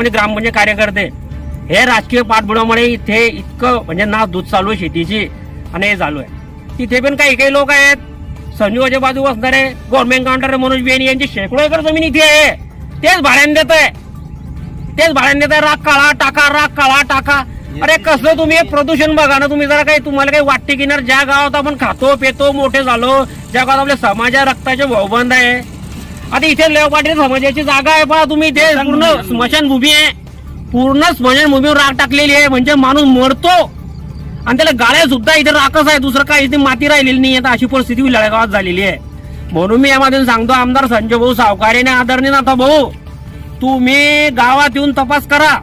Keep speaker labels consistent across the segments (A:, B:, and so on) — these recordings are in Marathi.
A: म्हणजे ग्रामपंचायत कार्यकर्ते हे राजकीय पाठबुडामुळे इथे इतकं म्हणजे ना दूध चालू आहे शेतीची आणि हे चालू आहे. तिथे पण काही काही लोक आहेत. संजीवाच्या बाजू असणारे गव्हर्नमेंट काउंटर मनोज बेनी यांची शेकडो एकर जमीन इथे आहे. तेच भाड्याने देत आहे. तेच भाड्याने देत आहे. राग काळा टाका राग काळा टाका. अरे कसं तुम्ही प्रदूषण बघा ना तुम्ही जरा काही तुम्हाला काही वाटते की ना ज्या गावात आपण खातो पेतो मोठे झालो ज्या गावात आपल्या समाजा रक्ताचे भाऊबंद आहे. आता इथे लेव पाटील समाजाची जागा आहे पहा तुम्ही. इथे पूर्ण स्मशानभूमी आहे. पूर्ण स्मशानभूमीवर राग टाकलेली आहे. म्हणजे माणूस मरतो. आणि त्याला गाड्या सुद्धा इथे राखच आहे. दुसरं काय इथे माती राहिलेली नाही. आता अशी परिस्थिती गावात झालेली आहे. म्हणून मी यामध्ये सांगतो आमदार संजय भाऊ सावकारेने आणि आदरणीय नाथा भाऊ तुम्ही गावात येऊन तपास करा.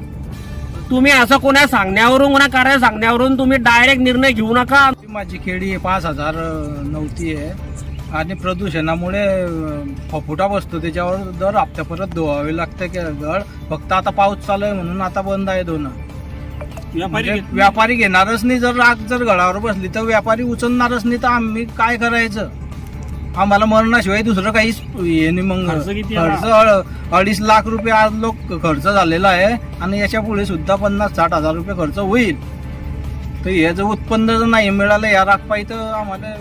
A: तुम्ही असं कोणा सांगण्यावरून कोणा कार्य सांगण्यावरून तुम्ही डायरेक्ट निर्णय घेऊ नका.
B: माझी खेडी पाच हजार नव्हती आहे. आणि प्रदूषणामुळे फफुटा बसतो. त्याच्यावर दर हप्त्या परत धुवावे लागते की गळ फक्त आता पाऊस चालू आहे म्हणून आता बंद आहे दोन म्हणजे व्यापारी घेणारच नाही. जर राग जर गळावर बसली तर व्यापारी उचलणारच नाही. तर आम्ही काय करायचं? आम्हाला मरणाशिवाय दुसरं काहीच हे नाही मग.
A: खर्च
B: अडीच लाख रुपये आज लोक खर्च झालेला आहे. आणि याच्यापुढे सुद्धा पन्नास साठ हजार रुपये खर्च होईल. तर हे जर उत्पन्न जर नाही मिळालं या राखपाई तर आम्हाला